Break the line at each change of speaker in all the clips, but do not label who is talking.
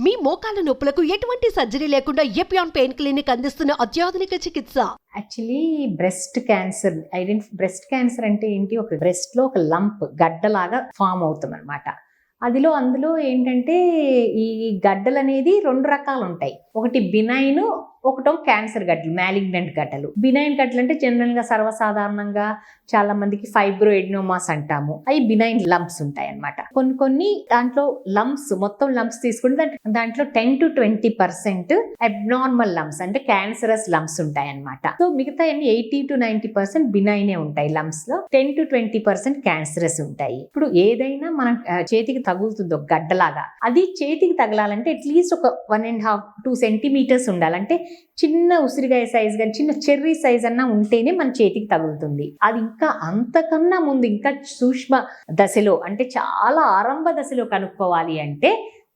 మీ మోకాల నొప్పులకు ఎటువంటి సర్జరీ లేకుండా ఎపియాన్ పెయిన్ క్లినిక్ అందిస్తున్న అత్యాధునిక చికిత్స?
యాక్చువల్లీ బ్రెస్ట్ క్యాన్సర్ ఐడెంటి బ్రెస్ట్ క్యాన్సర్ అంటే ఏంటి? ఒక బ్రెస్ట్లో ఒక లంప్ గడ్డలాగా ఫామ్ అవుతాం అనమాట అదిలో అందులో ఏంటంటే ఈ గడ్డలు అనేది రెండు రకాలు ఉంటాయి ఒకటి బినైన్ ఒకటో క్యాన్సర్ గడ్డలు మ్యాలిగ్నెంట్ గడ్డలు. బినైన్ గడ్డలు అంటే జనరల్గా సర్వసాధారణంగా చాలా మందికి ఫైబ్రో ఎడ్నోమాస్ అంటాము. అవి బినైన్ లంప్స్ ఉంటాయి అన్నమాట కొన్ని కొన్ని దాంట్లో లంప్స్ మొత్తం లంప్స్ తీసుకుంటే దాంట్- దాంట్లో ten to twenty percent abnormal lumps అంటే క్యాన్సరస్ లంప్స్ ఉంటాయి అన్నమాట సో మిగతా అన్ని ఎయిటీ టు నైన్టీ పర్సెంట్ బినైనే ఉంటాయి లంప్స్లో ten to twenty percent cancerous ఉంటాయి. ఇప్పుడు ఏదైనా మనం చేతికి తగులుతుందో గడ్డలాగా. అది చేతికి తగలాలంటే అట్లీస్ట్ ఒక one and half two centimetres ఉండాలంటే చిన్న ఉసిరికాయ సైజ్ కానీ చిన్న చెర్రీ సైజ్ అన్నా ఉంటేనే మన చేతికి తగులుతుంది. అది ఇంకా అంతకన్నా ముందు ఇంకా సూక్ష్మ దశలో అంటే చాలా ఆరంభ దశలో కనుక్కోవాలి అంటే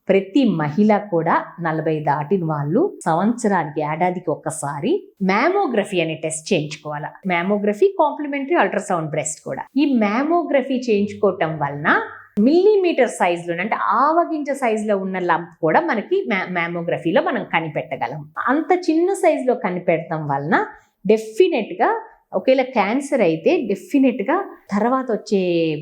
ప్రతి మహిళ కూడా నలభై దాటిన వాళ్ళు సంవత్సరానికి ఏడాదికి ఒక్కసారి మ్యామోగ్రఫీ అనే టెస్ట్ చేయించుకోవాలి. మ్యామోగ్రఫీ కాంప్లిమెంటరీ అల్ట్రాసౌండ్ బ్రెస్ట్ కూడా. ఈ మ్యామోగ్రఫీ చేయించుకోవటం వలన మిల్లీమీటర్ సైజులో అంటే ఆవగింజ సైజులో ఉన్న లంప్ కూడా మనకి మ్యా- మ్యామోగ్రఫీలో మనం కనిపెట్టగలం. అంత చిన్న సైజులో కనిపెడతాం వలన డెఫినెట్గా ఒకవేళ క్యాన్సర్ అయితే డెఫినెట్గా తర్వాత వచ్చే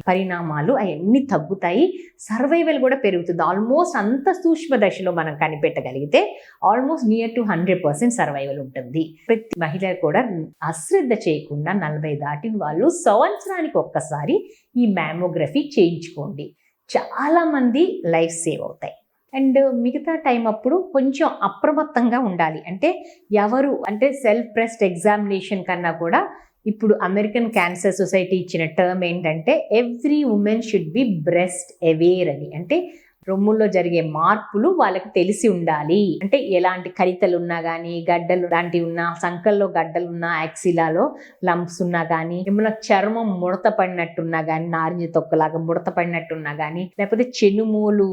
పరిణామాలు అవన్నీ తగ్గుతాయి. సర్వైవల్ కూడా పెరుగుతుంది. ఆల్మోస్ట్ అంత సూక్ష్మ దశలో మనం కనిపెట్టగలిగితే almost near to hundred percent survival ఉంటుంది. ప్రతి మహిళ కూడా అశ్రద్ధ చేయకుండా నలభై దాటిన వాళ్ళు సంవత్సరానికి ఒక్కసారి ఈ మ్యామోగ్రఫీ చేయించుకోండి. చాలామంది లైఫ్ సేవ్ అవుతాయి. అండ్ మిగతా టైం అప్పుడు కొంచెం అప్రమత్తంగా ఉండాలి. అంటే ఎవరు అంటే సెల్ఫ్ బ్రెస్ట్ ఎగ్జామినేషన్ కన్నా కూడా ఇప్పుడు అమెరికన్ క్యాన్సర్ సొసైటీ ఇచ్చిన టర్మ్ ఏంటంటే every women should be breast aware అని. అంటే రొమ్ముల్లో జరిగే మార్పులు వాళ్ళకి తెలిసి ఉండాలి. అంటే ఎలాంటి కరితలు ఉన్నా కానీ గడ్డలు లాంటివి ఉన్నా సంకల్లో గడ్డలు ఉన్నా యాక్సిలాలో లంప్స్ ఉన్నా కానీ ఏమైనా చర్మం ముడత పడినట్టున్నా కానీ నారింజ తొక్కలాగా ముడత పడినట్టున్నా కానీ లేకపోతే చెనుమోలు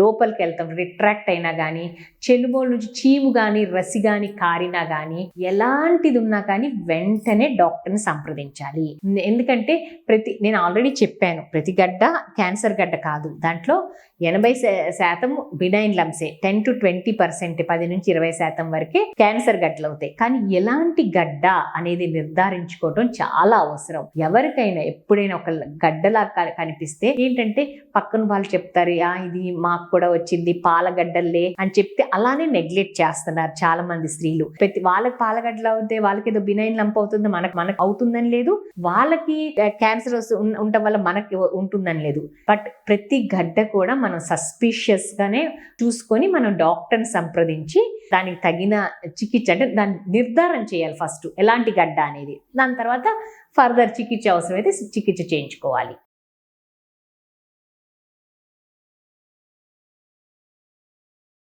లోపలికి వెళ్తాం రిట్రాక్ట్ అయినా కానీ చెనుమోలు నుంచి చీము కానీ రసి కానీ కారినా కానీ ఎలాంటిది ఉన్నా కానీ వెంటనే డాక్టర్ని సంప్రదించాలి. ఎందుకంటే ప్రతి నేను ఆల్రెడీ చెప్పాను ప్రతి గడ్డ క్యాన్సర్ గడ్డ కాదు. దాంట్లో ఎనభై ఎనభై శాతం బినైన్ లంప్సే టెన్ టు ట్వంటీ పర్సెంట్ పది నుంచి ఇరవై శాతం వరకే క్యాన్సర్ గడ్డలు అవుతాయి కానీ ఎలాంటి గడ్డ అనేది నిర్ధారించుకోవటం చాలా అవసరం. ఎవరికైనా ఎప్పుడైనా ఒక గడ్డలా కనిపిస్తే ఏంటంటే పక్కన వాళ్ళు చెప్తారు ఆ ఇది మాకు కూడా వచ్చింది పాలగడ్డల్లే అని చెప్తే అలానే నెగ్లెక్ట్ చేస్తున్నారు చాలా మంది స్త్రీలు. ప్రతి వాళ్ళకి పాలగడ్డలు అవుతే వాళ్ళకి ఏదో బినైన్ లంప్ అవుతుంది మనకు మనకు అవుతుందని లేదు. వాళ్ళకి క్యాన్సర్ ఉండటం వల్ల మనకి ఉంటుందని లేదు. బట్ ప్రతి గడ్డ కూడా మనం సస్పీషియస్గానే చూసుకొని మనం డాక్టర్ని సంప్రదించి దానికి తగిన చికిత్స అంటే దాన్ని నిర్ధారణ చేయాలి ఫస్ట్. ఎలాంటి గడ్డ అనేది. దాని తర్వాత ఫర్దర్ చికిత్స అవసరమైతే చికిత్స చేయించుకోవాలి.